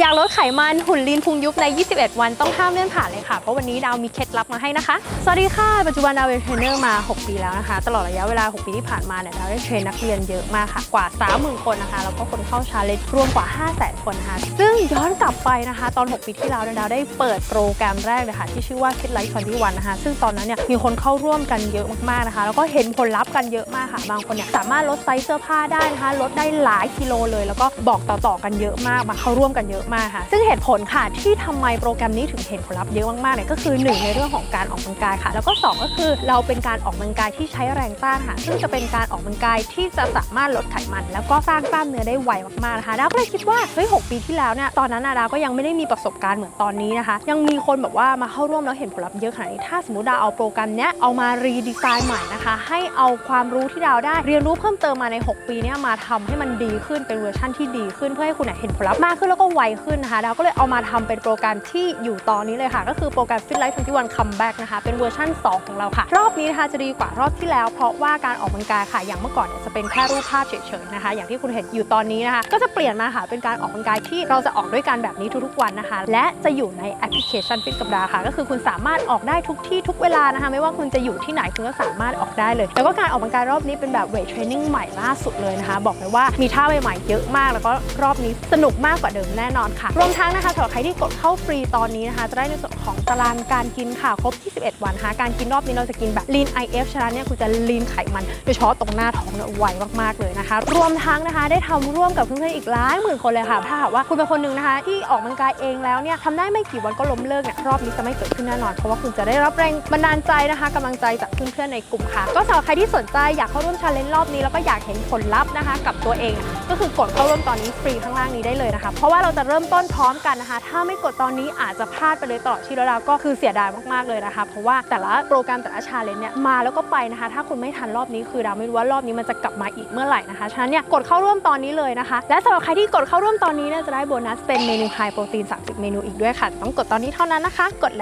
อยากลดไขมันหุ่นลีนพุงยุบใน 21 วันต้องห้ามเลื่อนผ่านเลยค่ะ เพราะวันนี้ดาวมีเคล็ดลับมาให้นะคะ สวัสดีค่ะ ปัจจุบันดาวเป็นเทรนเนอร์มา 6 ปีแล้วนะคะ ตลอดระยะเวลา 6 ปีที่ผ่านมาเนี่ยดาวได้เทรนนักเรียนเยอะมากค่ะ กว่า 30,000 คนนะคะ แล้วก็คนเข้าชาเลนจ์รวมกว่า 500,000 คนนะคะ ซึ่งย้อนกลับไปนะคะ ตอน 6 ปีที่แล้วเนี่ยดาวได้เปิดโปรแกรมแรกเลยค่ะที่ชื่อว่า Fit Life 21นะคะ ซึ่งตอนนั้นเนี่ยมีคนเข้าร่วมกันเยอะมากๆนะคะ แล้วก็เห็นผลลัพธ์กันเยอะมากค่ะ บางคนเนี่ยสามารถลดไซส์เสื้อผ้าได้นะคะ ลดได้หลายกิโลเลย แล้วก็บอกต่อๆกันเยอะมากมาเข้าร่วมกันเยอะมากค่ะ ซึ่งเหตุผลค่ะที่ทำไมโปรแกรมนี้ถึงเห็นผลลัพธ์เยอะมากๆเนี่ยก็คือหนึ่งในเรื่องของการออกกำลังกายค่ะ แล้วก็สองก็คือเราเป็นการออกกำลังกายที่ใช้แรงต้านค่ะ ซึ่งจะเป็นการออกกำลังกายที่จะสามารถลดไขมัน แล้วก็สร้างกล้ามเนื้อได้ไวมากๆนะคะดาวก็เลยคิดว่าเฮ้ยหกปีที่แล้วเนี่ยตอนนั้นดาวก็ยังไม่ได้มีประสบการณ์เหมือนตอนนี้นะคะ ยังมีคนแบบว่ามาเข้าร่วมแล้วเห็นผลลัพธ์เยอะขนาดนี้ถ้าสมมติดาวเอาโปรแกรมเนี้ยเอามารีดีไซน์ใหม่นะคะ ให้เอาความรู้ที่ดาวได้เรียนรู้เพิ่มเติมมาใน 6 ปีเนี้ยมาทำให้มันดีขึ้นเป็นเวอร์ชั่นที่ดีขึ้นเพื่อให้คุณเห็นผลลัพธ์มากขึ้นแล้วก็ไวขึ้นนะคะดาวก็เลยเอามาทำเป็นโปรแกรมที่อยู่ตอนนี้เลยค่ะ ก็คือโปรแกรม Fit Life 21 Comeback นะคะเป็นเวอร์ชั่น 2 ของเราค่ะ รอบนี้นะคะจะดีกว่ารอบที่แล้ว เพราะว่าการออกกำลังกายค่ะ อย่างเมื่อก่อนเนี่ยจะเป็นแค่รูปภาพเฉยๆนะคะ อย่างที่คุณเห็นอยู่ตอนนี้นะคะ ก็จะเปลี่ยนมาค่ะเป็นการออกกำลังกายที่เราจะออกด้วยกันแบบนี้ทุกๆวันนะคะ และจะอยู่ในแอปพลิเคชัน Fit กับดาค่ะ ก็คือคุณสามารถออกได้ทุกที่ทุกเวลานะคะ ไม่ว่าคุณจะอยู่ที่ไหนคุณก็สามารถออกได้เลย แล้วก็การออกกำลังกายรอบนี้เป็นแบบเวทเทรนนิ่งใหม่ล่าสุดเลยนะคะ บอกเลยว่ามีท่าใหม่ๆเยอะมาก แล้วก็รอบนี้สนุกมากกว่าเดิมแน่นอนค่ะ รวมทั้งนะคะสำหรับใครที่กดเข้าฟรีตอนนี้นะคะ จะได้ในส่วนของตารางการกินค่ะ ครบ 21 วันนะคะการกินรอบนี้เราจะกินแบบ lean IF ฉะนั้นเนี่ยคุณจะ lean ไขมันโดยเฉพาะตรงหน้าท้องเนี่ยไวมากๆเลยนะคะ รวมทั้งนะคะได้ทำร่วมกับเพื่อนๆอีกหลายหมื่นคนเลยค่ะ ถ้าหากว่าคุณเป็นคนหนึ่งนะคะ ที่ออกกำลังกายเองแล้วเนี่ยทำได้ไม่กี่วันก็ล้มเลิกเนี่ยรอบนี้จะไม่เกิดขึ้นแน่นอน เพราะว่าคุณจะได้รับแรงบันดาลใจนะคะกำลังใจจากเพื่อนๆในกลุ่มค่ะ ก็สำหรับใครที่สนใจอยากเข้าร่วมชาเลนจ์รอบนี้แล้วก็อยากเห็นผลลัพธ์นะคะ กับตัวเอง ก็คือกดเข้าร่วมตอนนี้ฟรีข้างล่างนี้ได้เลยนะคะ เพราะว่าเราจะเริ่มต้นพร้อมกันนะคะ ถ้าไม่กดตอนนี้อาจจะพลาดไปเลยตลอดชีวิตแล้วเราก็คือเสียดายมากๆเลยนะคะ เพราะว่าแต่ละโปรแกรมแต่ละชาเลนจ์เนี่ยมาแล้วก็ไปนะคะ ถ้าคุณไม่ทันรอบนี้คือเราไม่รู้ว่ารอบนี้มันจะกลับมาอีกเมื่อไหร่นะคะฉะนั้นเนี่ยกดเข้าร่วมตอนนี้เลยนะคะ และสำหรับใครที่กดเข้าร่วมตอนนี้เนี่ยจะได้โบนัสเป็นเมนูไฮโปรตีน 30 เมนูอีกด้วยค่ะ ต้องกดตอนนี้เท่านั้นนะคะ กดแล้ว